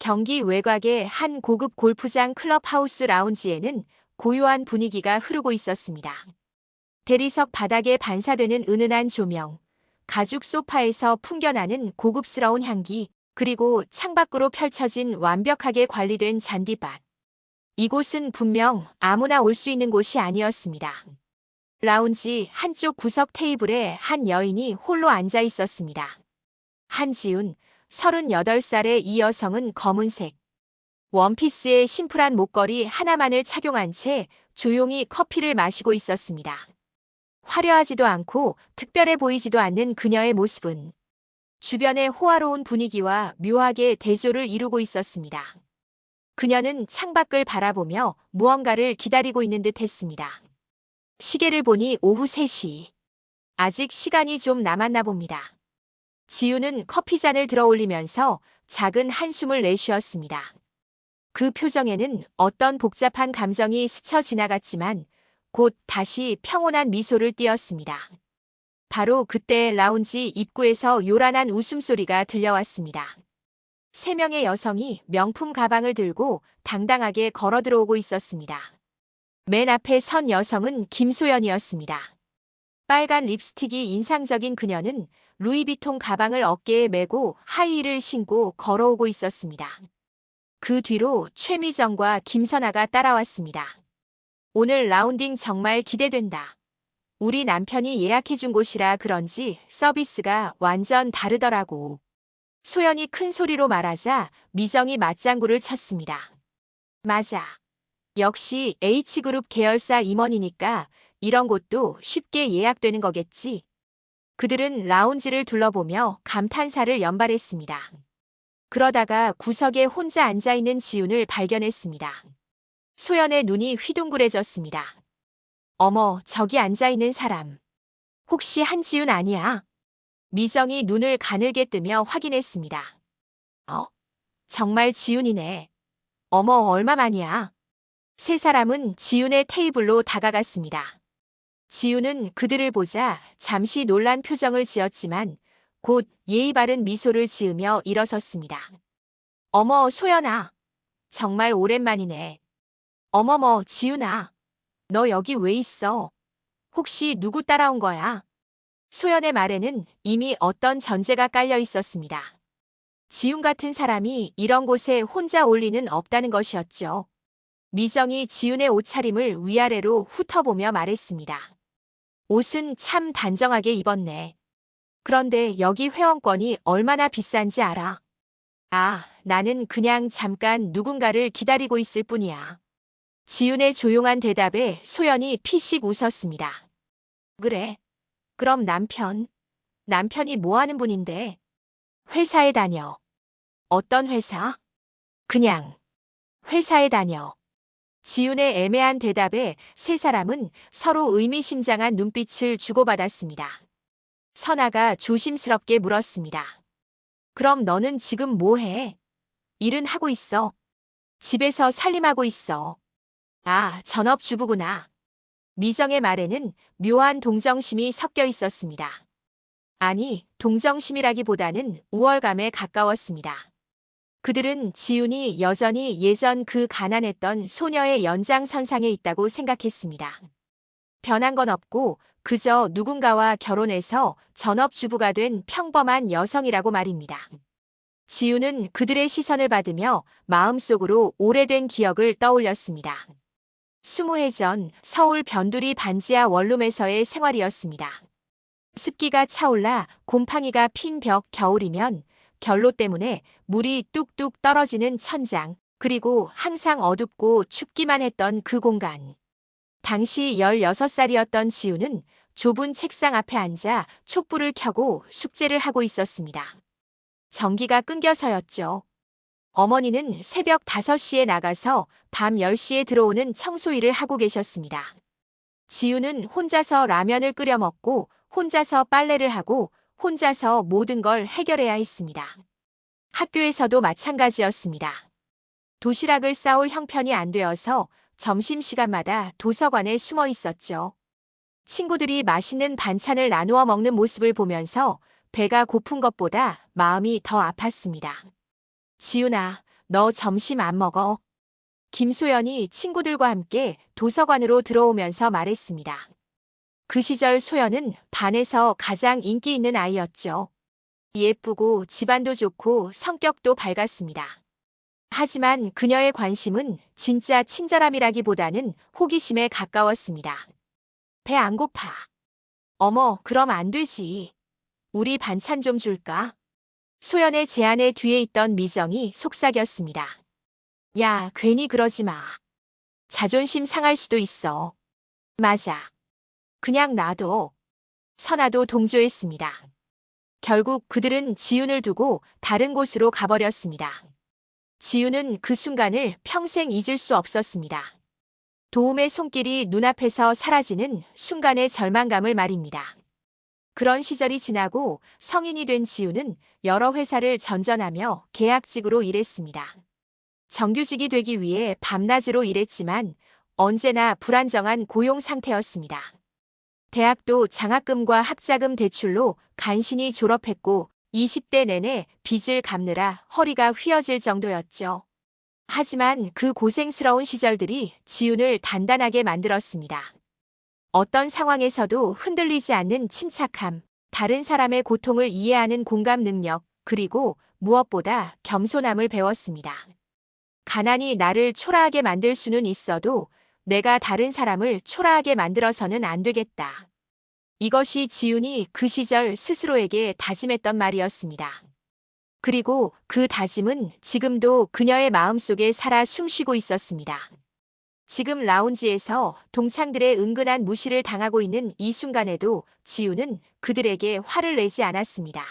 경기 외곽의 한 고급 골프장 클럽하우스 라운지에는 고요한 분위기가 흐르고 있었습니다. 대리석 바닥에 반사되는 은은한 조명, 가죽 소파에서 풍겨나는 고급스러운 향기, 그리고 창밖으로 펼쳐진 완벽하게 관리된 잔디밭. 이곳은 분명 아무나 올 수 있는 곳이 아니었습니다. 라운지 한쪽 구석 테이블에 한 여인이 홀로 앉아 있었습니다. 한지훈, 38살의 이 여성은 검은색. 원피스에 심플한 목걸이 하나만을 착용한 채 조용히 커피를 마시고 있었습니다. 화려하지도 않고 특별해 보이지도 않는 그녀의 모습은 주변의 호화로운 분위기와 묘하게 대조를 이루고 있었습니다. 그녀는 창밖을 바라보며 무언가를 기다리고 있는 듯 했습니다. 시계를 보니 오후 3시. 아직 시간이 좀 남았나 봅니다. 지우는 커피잔을 들어 올리면서 작은 한숨을 내쉬었습니다. 그 표정에는 어떤 복잡한 감정이 스쳐 지나갔지만 곧 다시 평온한 미소를 띄었습니다. 바로 그때 라운지 입구에서 요란한 웃음소리가 들려왔습니다. 세 명의 여성이 명품 가방을 들고 당당하게 걸어 들어오고 있었습니다. 맨 앞에 선 여성은 김소연이었습니다. 빨간 립스틱이 인상적인 그녀는 루이비통 가방을 어깨에 메고 하이힐을 신고 걸어오고 있었습니다. 그 뒤로 최미정과 김선아가 따라왔습니다. 오늘 라운딩 정말 기대된다. 우리 남편이 예약해준 곳이라 그런지 서비스가 완전 다르더라고. 소연이 큰 소리로 말하자 미정이 맞장구를 쳤습니다. 맞아. 역시 H그룹 계열사 임원이니까 이런 곳도 쉽게 예약되는 거겠지. 그들은 라운지를 둘러보며 감탄사를 연발했습니다. 그러다가 구석에 혼자 앉아있는 지훈을 발견했습니다. 소연의 눈이 휘둥그레졌습니다. 어머, 저기 앉아있는 사람. 혹시 한지훈 아니야? 미정이 눈을 가늘게 뜨며 확인했습니다. 어? 정말 지훈이네. 어머, 얼마만이야? 세 사람은 지훈의 테이블로 다가갔습니다. 지훈은 그들을 보자 잠시 놀란 표정을 지었지만 곧 예의 바른 미소를 지으며 일어섰습니다. 어머, 소연아. 정말 오랜만이네. 어머머, 지훈아. 너 여기 왜 있어? 혹시 누구 따라온 거야? 소연의 말에는 이미 어떤 전제가 깔려 있었습니다. 지훈 같은 사람이 이런 곳에 혼자 올 리는 없다는 것이었죠. 미정이 지훈의 옷차림을 위아래로 훑어보며 말했습니다. 옷은 참 단정하게 입었네. 그런데 여기 회원권이 얼마나 비싼지 알아? 아, 나는 그냥 잠깐 누군가를 기다리고 있을 뿐이야. 지훈의 조용한 대답에 소연이 피식 웃었습니다. 그래. 그럼 남편. 남편이 뭐 하는 분인데? 회사에 다녀. 어떤 회사? 그냥. 회사에 다녀. 지훈의 애매한 대답에 세 사람은 서로 의미심장한 눈빛을 주고받았습니다. 선아가 조심스럽게 물었습니다. 그럼 너는 지금 뭐 해? 일은 하고 있어. 집에서 살림하고 있어. 아, 전업주부구나. 미정의 말에는 묘한 동정심이 섞여 있었습니다. 아니, 동정심이라기보다는 우월감에 가까웠습니다. 그들은 지훈이 여전히 예전 그 가난했던 소녀의 연장선상에 있다고 생각했습니다. 변한 건 없고 그저 누군가와 결혼해서 전업주부가 된 평범한 여성이라고 말입니다. 지우는 그들의 시선을 받으며 마음속으로 오래된 기억을 떠올렸습니다. 스무 해 전 서울 변두리 반지하 원룸에서의 생활이었습니다. 습기가 차올라 곰팡이가 핀 벽 겨울이면 결로 때문에 물이 뚝뚝 떨어지는 천장, 그리고 항상 어둡고 춥기만 했던 그 공간. 당시 16살이었던 지우는 좁은 책상 앞에 앉아 촛불을 켜고 숙제를 하고 있었습니다. 전기가 끊겨서였죠. 어머니는 새벽 5시에 나가서 밤 10시에 들어오는 청소 일을 하고 계셨습니다. 지우는 혼자서 라면을 끓여 먹고 혼자서 빨래를 하고 혼자서 모든 걸 해결해야 했습니다. 학교에서도 마찬가지였습니다. 도시락을 싸올 형편이 안 되어서 점심시간마다 도서관에 숨어 있었죠. 친구들이 맛있는 반찬을 나누어 먹는 모습을 보면서 배가 고픈 것보다 마음이 더 아팠습니다. 지훈아, 너 점심 안 먹어? 김소연이 친구들과 함께 도서관으로 들어오면서 말했습니다. 그 시절 소연은 반에서 가장 인기 있는 아이였죠. 예쁘고 집안도 좋고 성격도 밝았습니다. 하지만 그녀의 관심은 진짜 친절함이라기보다는 호기심에 가까웠습니다. 배 안 고파. 어머, 그럼 안 되지. 우리 반찬 좀 줄까? 소연의 제안에 뒤에 있던 미정이 속삭였습니다. 야, 괜히 그러지 마. 자존심 상할 수도 있어. 맞아. 그냥 놔둬. 선아도 동조했습니다. 결국 그들은 지윤을 두고 다른 곳으로 가버렸습니다. 지윤은 그 순간을 평생 잊을 수 없었습니다. 도움의 손길이 눈앞에서 사라지는 순간의 절망감을 말입니다. 그런 시절이 지나고 성인이 된 지윤은 여러 회사를 전전하며 계약직으로 일했습니다. 정규직이 되기 위해 밤낮으로 일했지만 언제나 불안정한 고용 상태였습니다. 대학도 장학금과 학자금 대출로 간신히 졸업했고 20대 내내 빚을 갚느라 허리가 휘어질 정도였죠. 하지만 그 고생스러운 시절들이 지훈을 단단하게 만들었습니다. 어떤 상황에서도 흔들리지 않는 침착함, 다른 사람의 고통을 이해하는 공감 능력, 그리고 무엇보다 겸손함을 배웠습니다. 가난이 나를 초라하게 만들 수는 있어도 내가 다른 사람을 초라하게 만들어서는 안 되겠다. 이것이 지훈이 그 시절 스스로에게 다짐했던 말이었습니다. 그리고 그 다짐은 지금도 그녀의 마음속에 살아 숨쉬고 있었습니다. 지금 라운지에서 동창들의 은근한 무시를 당하고 있는 이 순간에도 지훈은 그들에게 화를 내지 않았습니다.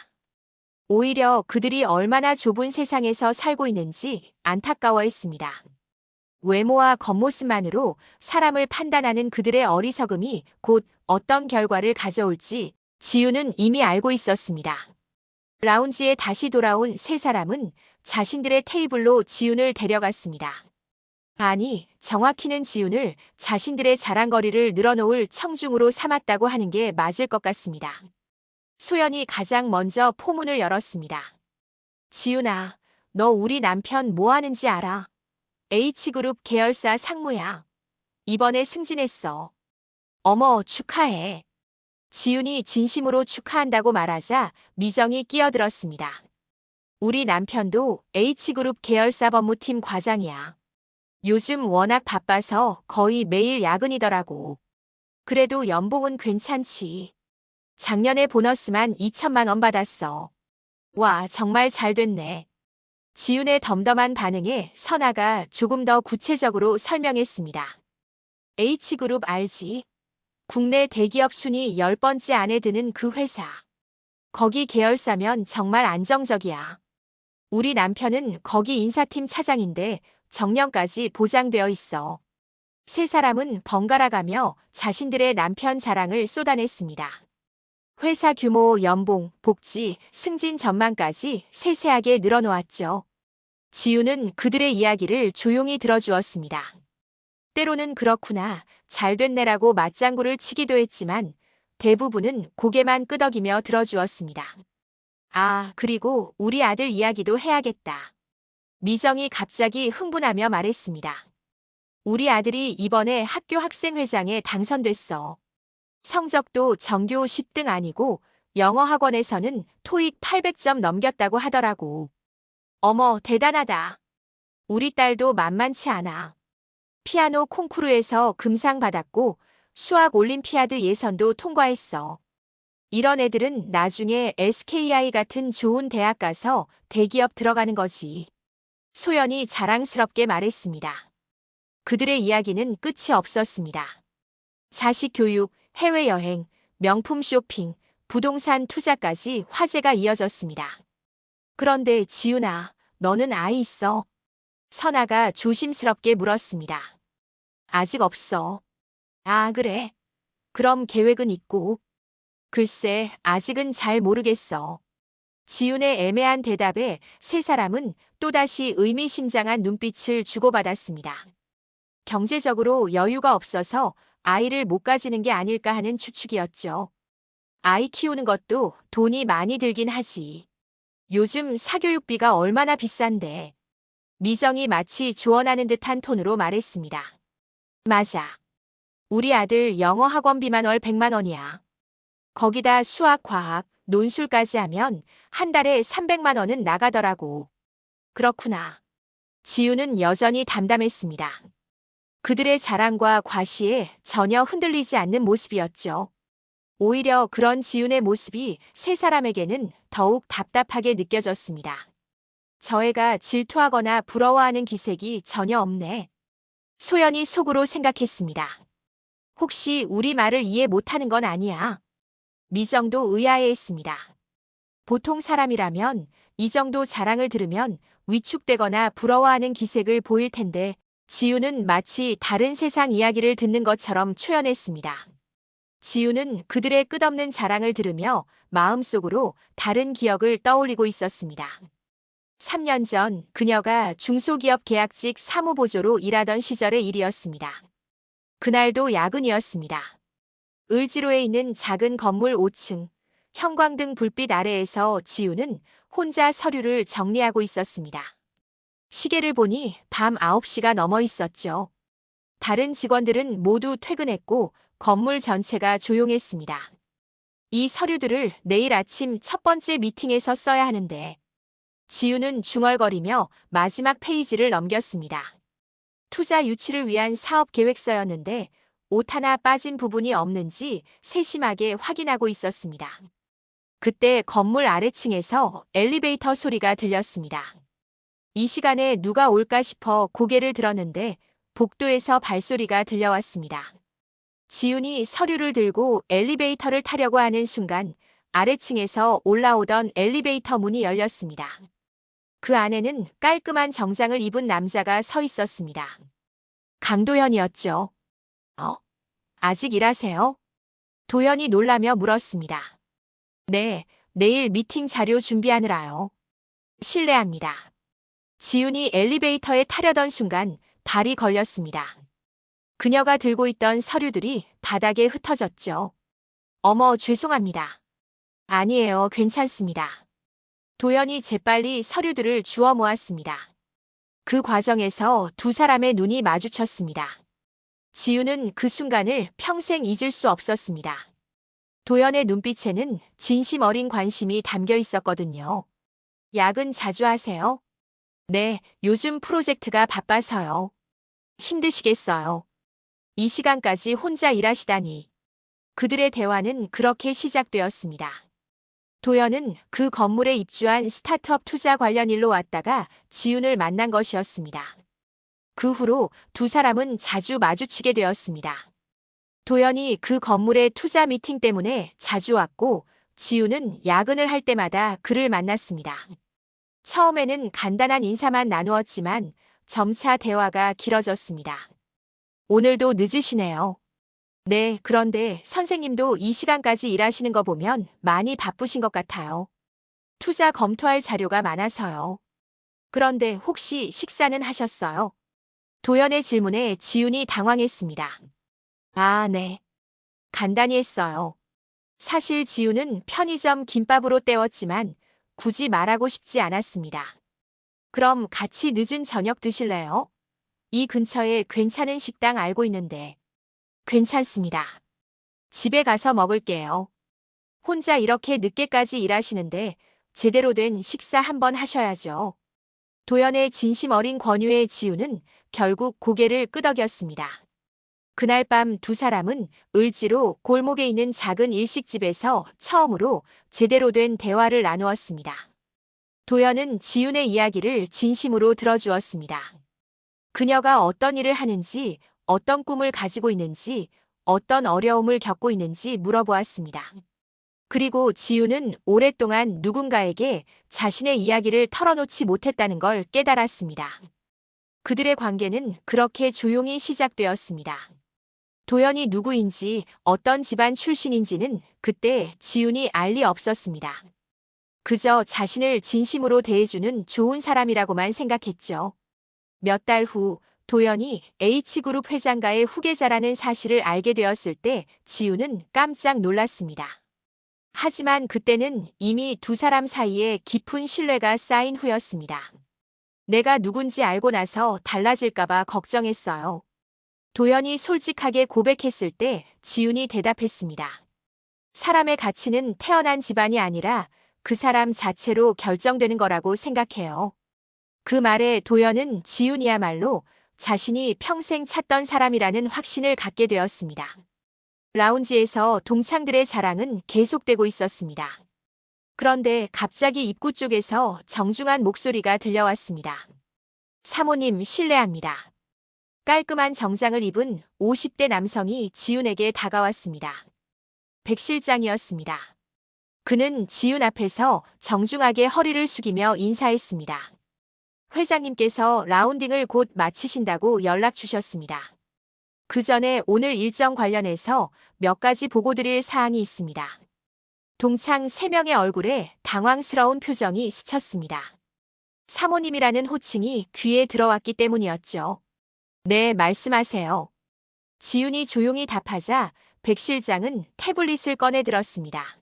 오히려 그들이 얼마나 좁은 세상에서 살고 있는지 안타까워했습니다. 외모와 겉모습만으로 사람을 판단하는 그들의 어리석음이 곧 어떤 결과를 가져올지 지유는 이미 알고 있었습니다. 라운지에 다시 돌아온 세 사람은 자신들의 테이블로 지윤을 데려갔습니다. 아니, 정확히는 지윤을 자신들의 자랑거리를 늘어놓을 청중으로 삼았다고 하는 게 맞을 것 같습니다. 소연이 가장 먼저 포문을 열었습니다. 지윤아, 너 우리 남편 뭐 하는지 알아? H그룹 계열사 상무야. 이번에 승진했어. 어머, 축하해. 지윤이 진심으로 축하한다고 말하자 미정이 끼어들었습니다. 우리 남편도 H그룹 계열사 법무팀 과장이야. 요즘 워낙 바빠서 거의 매일 야근이더라고. 그래도 연봉은 괜찮지. 작년에 보너스만 2천만 원 받았어. 와, 정말 잘 됐네. 지윤의 덤덤한 반응에 선아가 조금 더 구체적으로 설명했습니다. H그룹 알지? 국내 대기업 순위 10번째 안에 드는 그 회사. 거기 계열사면 정말 안정적이야. 우리 남편은 거기 인사팀 차장인데 정년까지 보장되어 있어. 세 사람은 번갈아 가며 자신들의 남편 자랑을 쏟아냈습니다. 회사 규모, 연봉, 복지, 승진 전망까지 세세하게 늘어놓았죠. 지우는 그들의 이야기를 조용히 들어주었습니다. 때로는 그렇구나, 잘 됐네라고 맞장구를 치기도 했지만 대부분은 고개만 끄덕이며 들어주었습니다. 아, 그리고 우리 아들 이야기도 해야겠다. 미정이 갑자기 흥분하며 말했습니다. 우리 아들이 이번에 학교 학생회장에 당선됐어. 성적도 전교 10등 아니고 영어 학원에서는 토익 800점 넘겼다고 하더라고. 어머, 대단하다. 우리 딸도 만만치 않아. 피아노 콩쿠르에서 금상 받았고 수학 올림피아드 예선도 통과했어. 이런 애들은 나중에 SKI 같은 좋은 대학 가서 대기업 들어가는 거지. 소연이 자랑스럽게 말했습니다. 그들의 이야기는 끝이 없었습니다. 자식 교육, 해외여행, 명품 쇼핑, 부동산 투자까지 화제가 이어졌습니다. 그런데 지윤아, 너는 아이 있어? 선아가 조심스럽게 물었습니다. 아직 없어. 아, 그래. 그럼 계획은 있고. 글쎄, 아직은 잘 모르겠어. 지윤의 애매한 대답에 세 사람은 또다시 의미심장한 눈빛을 주고받았습니다. 경제적으로 여유가 없어서 아이를 못 가지는 게 아닐까 하는 추측이었죠. 아이 키우는 것도 돈이 많이 들긴 하지. 요즘 사교육비가 얼마나 비싼데. 미정이 마치 조언하는 듯한 톤으로 말했습니다. 맞아. 우리 아들 영어 학원비만 월 100만 원이야. 거기다 수학, 과학, 논술까지 하면 한 달에 300만 원은 나가더라고. 그렇구나. 지우는 여전히 담담했습니다. 그들의 자랑과 과시에 전혀 흔들리지 않는 모습이었죠. 오히려 그런 지훈의 모습이 세 사람에게는 더욱 답답하게 느껴졌습니다. 저 애가 질투하거나 부러워하는 기색이 전혀 없네. 소연이 속으로 생각했습니다. 혹시 우리 말을 이해 못하는 건 아니야. 미정도 의아해했습니다. 보통 사람이라면 이 정도 자랑을 들으면 위축되거나 부러워하는 기색을 보일 텐데 지우는 마치 다른 세상 이야기를 듣는 것처럼 초연했습니다. 지우는 그들의 끝없는 자랑을 들으며 마음속으로 다른 기억을 떠올리고 있었습니다. 3년 전 그녀가 중소기업 계약직 사무보조로 일하던 시절의 일이었습니다. 그날도 야근이었습니다. 을지로에 있는 작은 건물 5층, 형광등 불빛 아래에서 지우는 혼자 서류를 정리하고 있었습니다. 시계를 보니 밤 9시가 넘어 있었죠. 다른 직원들은 모두 퇴근했고 건물 전체가 조용했습니다. 이 서류들을 내일 아침 첫 번째 미팅에서 써야 하는데 지우는 중얼거리며 마지막 페이지를 넘겼습니다. 투자 유치를 위한 사업 계획서였는데 옷 하나 빠진 부분이 없는지 세심하게 확인하고 있었습니다. 그때 건물 아래층에서 엘리베이터 소리가 들렸습니다. 이 시간에 누가 올까 싶어 고개를 들었는데 복도에서 발소리가 들려왔습니다. 지훈이 서류를 들고 엘리베이터를 타려고 하는 순간 아래층에서 올라오던 엘리베이터 문이 열렸습니다. 그 안에는 깔끔한 정장을 입은 남자가 서 있었습니다. 강도현이었죠. 어? 아직 일하세요? 도현이 놀라며 물었습니다. 네, 내일 미팅 자료 준비하느라요. 실례합니다. 지훈이 엘리베이터에 타려던 순간 발이 걸렸습니다. 그녀가 들고 있던 서류들이 바닥에 흩어졌죠. 어머, 죄송합니다. 아니에요, 괜찮습니다. 도연이 재빨리 서류들을 주워 모았습니다. 그 과정에서 두 사람의 눈이 마주쳤습니다. 지우는 그 순간을 평생 잊을 수 없었습니다. 도연의 눈빛에는 진심 어린 관심이 담겨 있었거든요. 야근 자주 하세요? 네, 요즘 프로젝트가 바빠서요. 힘드시겠어요. 이 시간까지 혼자 일하시다니. 그들의 대화는 그렇게 시작되었습니다. 도연은 그 건물에 입주한 스타트업 투자 관련 일로 왔다가 지훈을 만난 것이었습니다. 그 후로 두 사람은 자주 마주치게 되었습니다. 도연이 그 건물의 투자 미팅 때문에 자주 왔고 지훈은 야근을 할 때마다 그를 만났습니다. 처음에는 간단한 인사만 나누었지만 점차 대화가 길어졌습니다. 오늘도 늦으시네요. 네, 그런데 선생님도 이 시간까지 일하시는 거 보면 많이 바쁘신 것 같아요. 투자 검토할 자료가 많아서요. 그런데 혹시 식사는 하셨어요? 도연의 질문에 지훈이 당황했습니다. 아, 네. 간단히 했어요. 사실 지훈은 편의점 김밥으로 때웠지만 굳이 말하고 싶지 않았습니다. 그럼 같이 늦은 저녁 드실래요? 이 근처에 괜찮은 식당 알고 있는데. 괜찮습니다. 집에 가서 먹을게요. 혼자 이렇게 늦게까지 일하시는데 제대로 된 식사 한번 하셔야죠. 도연의 진심 어린 권유에 지우는 결국 고개를 끄덕였습니다. 그날 밤 두 사람은 을지로 골목에 있는 작은 일식집에서 처음으로 제대로 된 대화를 나누었습니다. 도연은 지훈의 이야기를 진심으로 들어주었습니다. 그녀가 어떤 일을 하는지, 어떤 꿈을 가지고 있는지, 어떤 어려움을 겪고 있는지 물어보았습니다. 그리고 지우는 오랫동안 누군가에게 자신의 이야기를 털어놓지 못했다는 걸 깨달았습니다. 그들의 관계는 그렇게 조용히 시작되었습니다. 도연이 누구인지 어떤 집안 출신인지는 그때 지훈이 알 리 없었습니다. 그저 자신을 진심으로 대해주는 좋은 사람이라고만 생각했죠. 몇 달 후 도연이 H그룹 회장가의 후계자라는 사실을 알게 되었을 때 지우는 깜짝 놀랐습니다. 하지만 그때는 이미 두 사람 사이에 깊은 신뢰가 쌓인 후였습니다. 내가 누군지 알고 나서 달라질까봐 걱정했어요. 도연이 솔직하게 고백했을 때 지훈이 대답했습니다. 사람의 가치는 태어난 집안이 아니라 그 사람 자체로 결정되는 거라고 생각해요. 그 말에 도연은 지훈이야말로 자신이 평생 찾던 사람이라는 확신을 갖게 되었습니다. 라운지에서 동창들의 자랑은 계속되고 있었습니다. 그런데 갑자기 입구 쪽에서 정중한 목소리가 들려왔습니다. 사모님 실례합니다. 깔끔한 정장을 입은 50대 남성이 지훈에게 다가왔습니다. 백 실장이었습니다. 그는 지훈 앞에서 정중하게 허리를 숙이며 인사했습니다. 회장님께서 라운딩을 곧 마치신다고 연락 주셨습니다. 그 전에 오늘 일정 관련해서 몇 가지 보고 드릴 사항이 있습니다. 동창 3명의 얼굴에 당황스러운 표정이 스쳤습니다. 사모님이라는 호칭이 귀에 들어왔기 때문이었죠. 네, 말씀하세요. 지훈이 조용히 답하자 백 실장은 태블릿을 꺼내 들었습니다.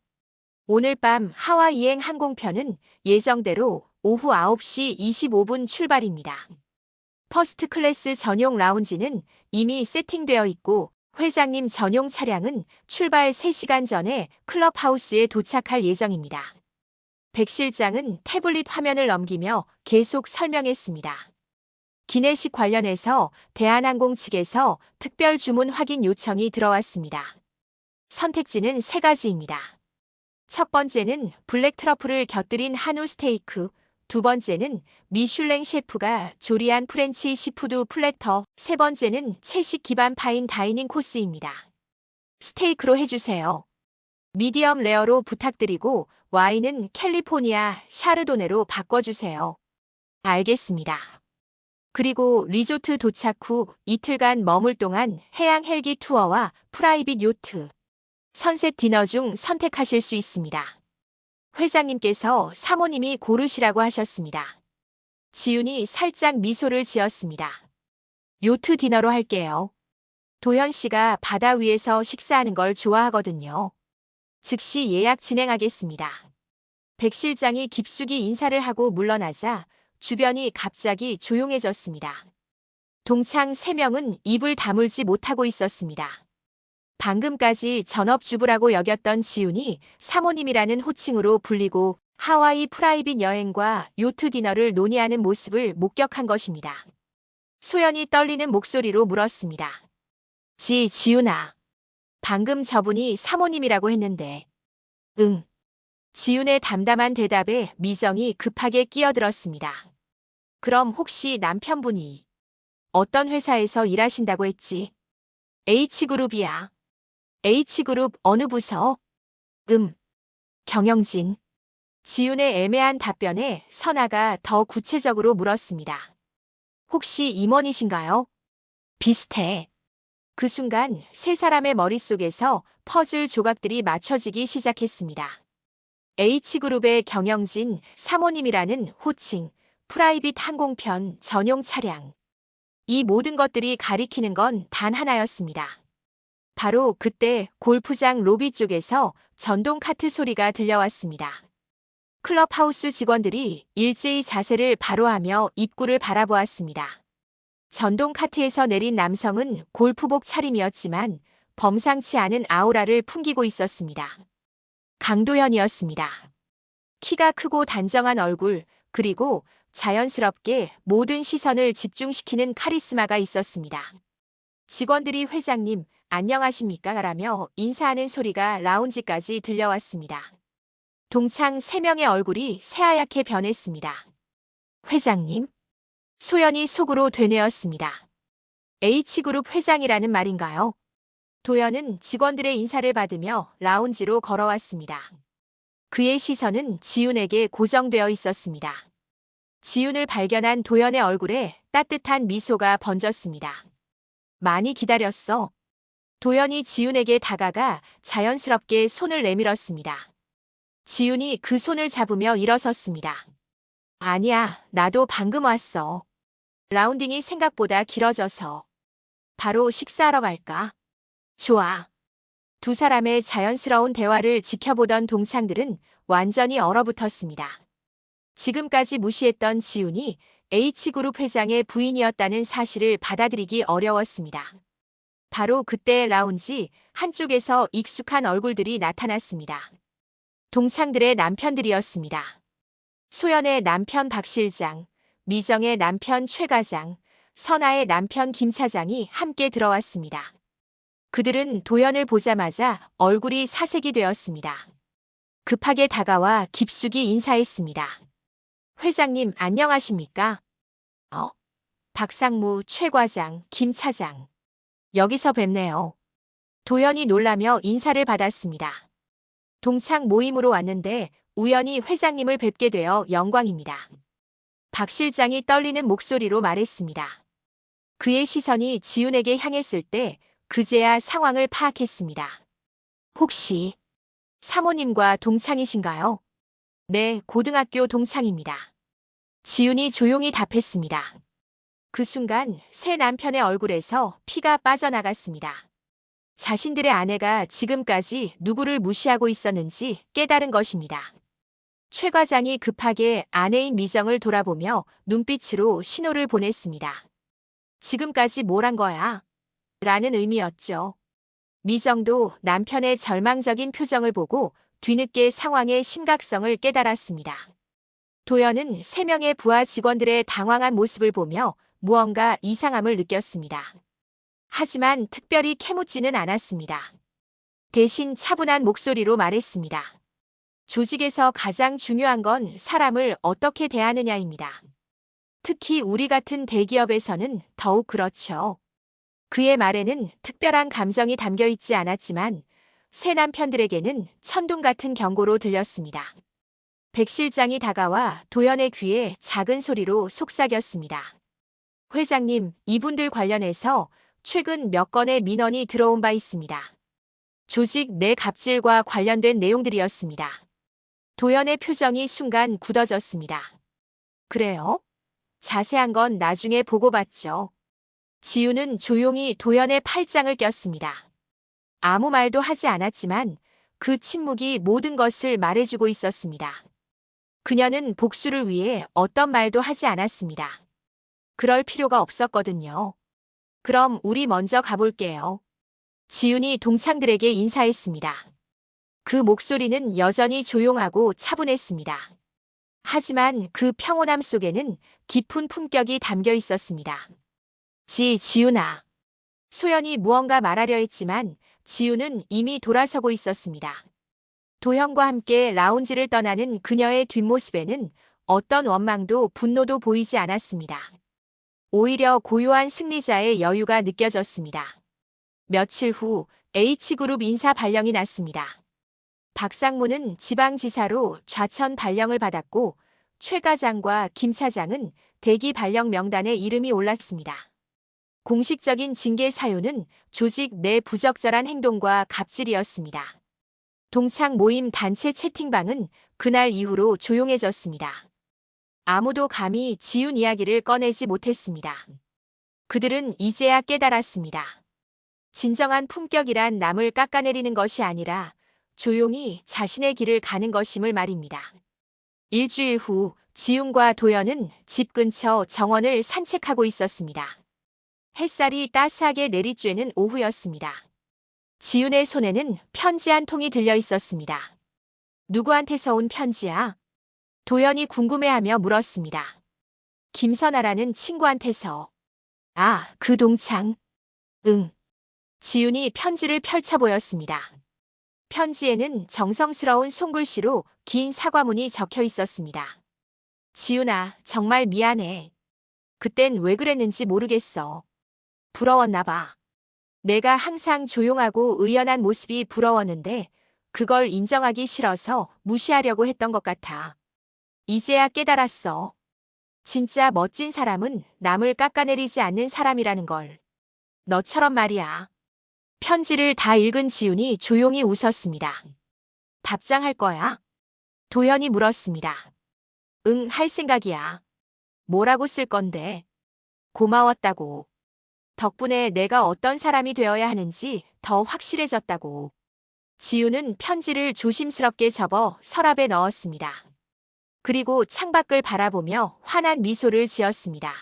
오늘 밤 하와이행 항공편은 예정대로 오후 9시 25분 출발입니다. 퍼스트 클래스 전용 라운지는 이미 세팅되어 있고 회장님 전용 차량은 출발 3시간 전에 클럽하우스에 도착할 예정입니다. 백 실장은 태블릿 화면을 넘기며 계속 설명했습니다. 기내식 관련해서 대한항공 측에서 특별 주문 확인 요청이 들어왔습니다. 선택지는 세 가지입니다. 첫 번째는 블랙 트러플을 곁들인 한우 스테이크, 두 번째는 미슐랭 셰프가 조리한 프렌치 시푸드 플래터, 세 번째는 채식 기반 파인 다이닝 코스입니다. 스테이크로 해주세요. 미디엄 레어로 부탁드리고 와인은 캘리포니아 샤르도네로 바꿔주세요. 알겠습니다. 그리고 리조트 도착 후 이틀간 머물 동안 해양 헬기 투어와 프라이빗 요트, 선셋 디너 중 선택하실 수 있습니다. 회장님께서 사모님이 고르시라고 하셨습니다. 지훈이 살짝 미소를 지었습니다. 요트 디너로 할게요. 도현 씨가 바다 위에서 식사하는 걸 좋아하거든요. 즉시 예약 진행하겠습니다. 백 실장이 깊숙이 인사를 하고 물러나자 주변이 갑자기 조용해졌습니다. 동창 3명은 입을 다물지 못하고 있었습니다. 방금까지 전업주부라고 여겼던 지훈이 사모님이라는 호칭으로 불리고 하와이 프라이빗 여행과 요트 디너를 논의하는 모습을 목격한 것입니다. 소연이 떨리는 목소리로 물었습니다. 지, 지훈아. 방금 저분이 사모님이라고 했는데. 응. 지훈의 담담한 대답에 미정이 급하게 끼어들었습니다. 그럼 혹시 남편분이 어떤 회사에서 일하신다고 했지? H그룹이야. H그룹 어느 부서? 음. 경영진. 지훈의 애매한 답변에 선아가 더 구체적으로 물었습니다. 혹시 임원이신가요? 비슷해. 그 순간 세 사람의 머릿속에서 퍼즐 조각들이 맞춰지기 시작했습니다. H그룹의 경영진 사모님이라는 호칭, 프라이빗 항공편 전용 차량. 이 모든 것들이 가리키는 건 단 하나였습니다. 바로 그때 골프장 로비 쪽에서 전동 카트 소리가 들려왔습니다. 클럽하우스 직원들이 일제히 자세를 바로 하며 입구를 바라보았습니다. 전동 카트에서 내린 남성은 골프복 차림이었지만 범상치 않은 아우라를 풍기고 있었습니다. 강도현이었습니다. 키가 크고 단정한 얼굴, 그리고 자연스럽게 모든 시선을 집중시키는 카리스마가 있었습니다. 직원들이 회장님, 안녕하십니까? 라며 인사하는 소리가 라운지까지 들려왔습니다. 동창 3명의 얼굴이 새하얗게 변했습니다. 회장님? 소연이 속으로 되뇌었습니다. H그룹 회장이라는 말인가요? 도연은 직원들의 인사를 받으며 라운지로 걸어왔습니다. 그의 시선은 지훈에게 고정되어 있었습니다. 지훈을 발견한 도연의 얼굴에 따뜻한 미소가 번졌습니다. 많이 기다렸어. 도연이 지훈에게 다가가 자연스럽게 손을 내밀었습니다. 지훈이 그 손을 잡으며 일어섰습니다. 아니야, 나도 방금 왔어. 라운딩이 생각보다 길어져서. 바로 식사하러 갈까? 좋아. 두 사람의 자연스러운 대화를 지켜보던 동창들은 완전히 얼어붙었습니다. 지금까지 무시했던 지훈이 H그룹 회장의 부인이었다는 사실을 받아들이기 어려웠습니다. 바로 그때 라운지 한쪽에서 익숙한 얼굴들이 나타났습니다. 동창들의 남편들이었습니다. 소연의 남편 박 실장, 미정의 남편 최 과장, 선아의 남편 김 차장이 함께 들어왔습니다. 그들은 도연을 보자마자 얼굴이 사색이 되었습니다. 급하게 다가와 깊숙이 인사했습니다. 회장님 안녕하십니까? 어? 박상무 최 과장, 김 차장. 여기서 뵙네요. 도연이 놀라며 인사를 받았습니다. 동창 모임으로 왔는데 우연히 회장님을 뵙게 되어 영광입니다. 박 실장이 떨리는 목소리로 말했습니다. 그의 시선이 지훈에게 향했을 때 그제야 상황을 파악했습니다. 혹시 사모님과 동창이신가요? 네, 고등학교 동창입니다. 지훈이 조용히 답했습니다. 그 순간 새 남편의 얼굴에서 피가 빠져나갔습니다. 자신들의 아내가 지금까지 누구를 무시하고 있었는지 깨달은 것입니다. 최 과장이 급하게 아내인 미정을 돌아보며 눈빛으로 신호를 보냈습니다. 지금까지 뭘 한 거야? 라는 의미였죠. 미정도 남편의 절망적인 표정을 보고 뒤늦게 상황의 심각성을 깨달았습니다. 도연은 세 명의 부하 직원들의 당황한 모습을 보며 무언가 이상함을 느꼈습니다. 하지만 특별히 캐묻지는 않았습니다. 대신 차분한 목소리로 말했습니다. 조직에서 가장 중요한 건 사람을 어떻게 대하느냐입니다. 특히 우리 같은 대기업에서는 더욱 그렇죠. 그의 말에는 특별한 감정이 담겨 있지 않았지만 새 남편들에게는 천둥 같은 경고로 들렸습니다. 백 실장이 다가와 도연의 귀에 작은 소리로 속삭였습니다. 회장님, 이분들 관련해서 최근 몇 건의 민원이 들어온 바 있습니다. 조직 내 갑질과 관련된 내용들이었습니다. 도연의 표정이 순간 굳어졌습니다. 그래요? 자세한 건 나중에 보고받죠. 지우는 조용히 도연의 팔짱을 꼈습니다. 아무 말도 하지 않았지만 그 침묵이 모든 것을 말해주고 있었습니다. 그녀는 복수를 위해 어떤 말도 하지 않았습니다. 그럴 필요가 없었거든요. 그럼 우리 먼저 가볼게요. 지훈이 동창들에게 인사했습니다. 그 목소리는 여전히 조용하고 차분했습니다. 하지만 그 평온함 속에는 깊은 품격이 담겨 있었습니다. 지, 지훈아. 소연이 무언가 말하려 했지만 지훈은 이미 돌아서고 있었습니다. 도형과 함께 라운지를 떠나는 그녀의 뒷모습에는 어떤 원망도 분노도 보이지 않았습니다. 오히려 고요한 승리자의 여유가 느껴졌습니다. 며칠 후 H그룹 인사 발령이 났습니다. 박상무는 지방지사로 좌천 발령을 받았고 최 과장과 김 차장은 대기 발령 명단에 이름이 올랐습니다. 공식적인 징계 사유는 조직 내 부적절한 행동과 갑질이었습니다. 동창 모임 단체 채팅방은 그날 이후로 조용해졌습니다. 아무도 감히 지훈 이야기를 꺼내지 못했습니다. 그들은 이제야 깨달았습니다. 진정한 품격이란 남을 깎아내리는 것이 아니라 조용히 자신의 길을 가는 것임을 말입니다. 일주일 후 지훈과 도연은 집 근처 정원을 산책하고 있었습니다. 햇살이 따스하게 내리쬐는 오후였습니다. 지훈의 손에는 편지 한 통이 들려 있었습니다. 누구한테서 온 편지야? 도연이 궁금해하며 물었습니다. 김선아라는 친구한테서. 아, 그 동창. 응. 지훈이 편지를 펼쳐 보였습니다. 편지에는 정성스러운 손글씨로 긴 사과문이 적혀 있었습니다. 지훈아, 정말 미안해. 그땐 왜 그랬는지 모르겠어. 부러웠나 봐. 내가 항상 조용하고 의연한 모습이 부러웠는데 그걸 인정하기 싫어서 무시하려고 했던 것 같아. 이제야 깨달았어. 진짜 멋진 사람은 남을 깎아내리지 않는 사람이라는 걸. 너처럼 말이야. 편지를 다 읽은 지훈이 조용히 웃었습니다. 답장할 거야? 도연이 물었습니다. 응, 할 생각이야. 뭐라고 쓸 건데? 고마웠다고. 덕분에 내가 어떤 사람이 되어야 하는지 더 확실해졌다고. 지우는 편지를 조심스럽게 접어 서랍에 넣었습니다. 그리고 창밖을 바라보며 환한 미소를 지었습니다.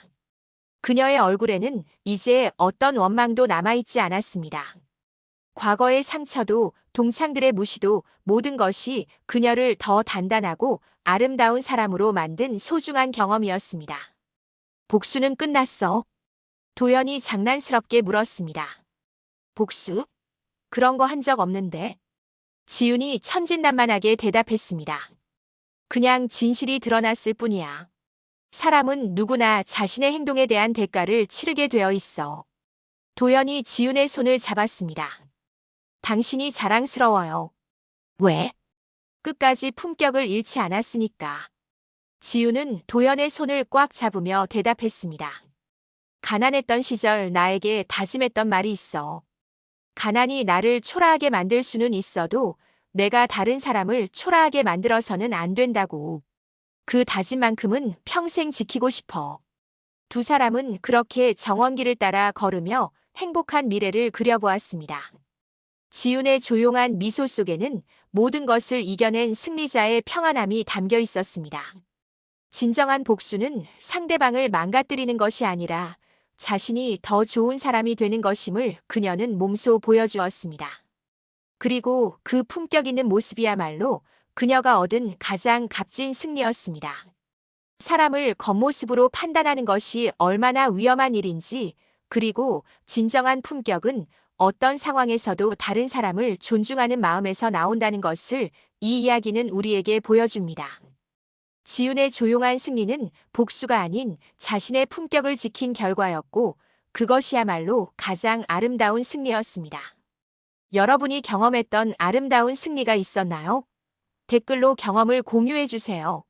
그녀의 얼굴에는 이제 어떤 원망도 남아있지 않았습니다. 과거의 상처도 동창들의 무시도 모든 것이 그녀를 더 단단하고 아름다운 사람으로 만든 소중한 경험이었습니다. 복수는 끝났어. 도연이 장난스럽게 물었습니다. 복수? 그런 거 한 적 없는데. 지훈이 천진난만하게 대답했습니다. 그냥 진실이 드러났을 뿐이야. 사람은 누구나 자신의 행동에 대한 대가를 치르게 되어 있어. 도연이 지훈의 손을 잡았습니다. 당신이 자랑스러워요. 왜? 끝까지 품격을 잃지 않았으니까. 지훈은 도연의 손을 꽉 잡으며 대답했습니다. 가난했던 시절 나에게 다짐했던 말이 있어. 가난이 나를 초라하게 만들 수는 있어도 내가 다른 사람을 초라하게 만들어서는 안 된다고. 그 다짐만큼은 평생 지키고 싶어. 두 사람은 그렇게 정원길을 따라 걸으며 행복한 미래를 그려보았습니다. 지훈의 조용한 미소 속에는 모든 것을 이겨낸 승리자의 평안함이 담겨 있었습니다. 진정한 복수는 상대방을 망가뜨리는 것이 아니라 자신이 더 좋은 사람이 되는 것임을 그녀는 몸소 보여주었습니다. 그리고 그 품격 있는 모습이야말로 그녀가 얻은 가장 값진 승리였습니다. 사람을 겉모습으로 판단하는 것이 얼마나 위험한 일인지, 그리고 진정한 품격은 어떤 상황에서도 다른 사람을 존중하는 마음에서 나온다는 것을 이 이야기는 우리에게 보여줍니다. 지훈의 조용한 승리는 복수가 아닌 자신의 품격을 지킨 결과였고, 그것이야말로 가장 아름다운 승리였습니다. 여러분이 경험했던 아름다운 승리가 있었나요? 댓글로 경험을 공유해 주세요.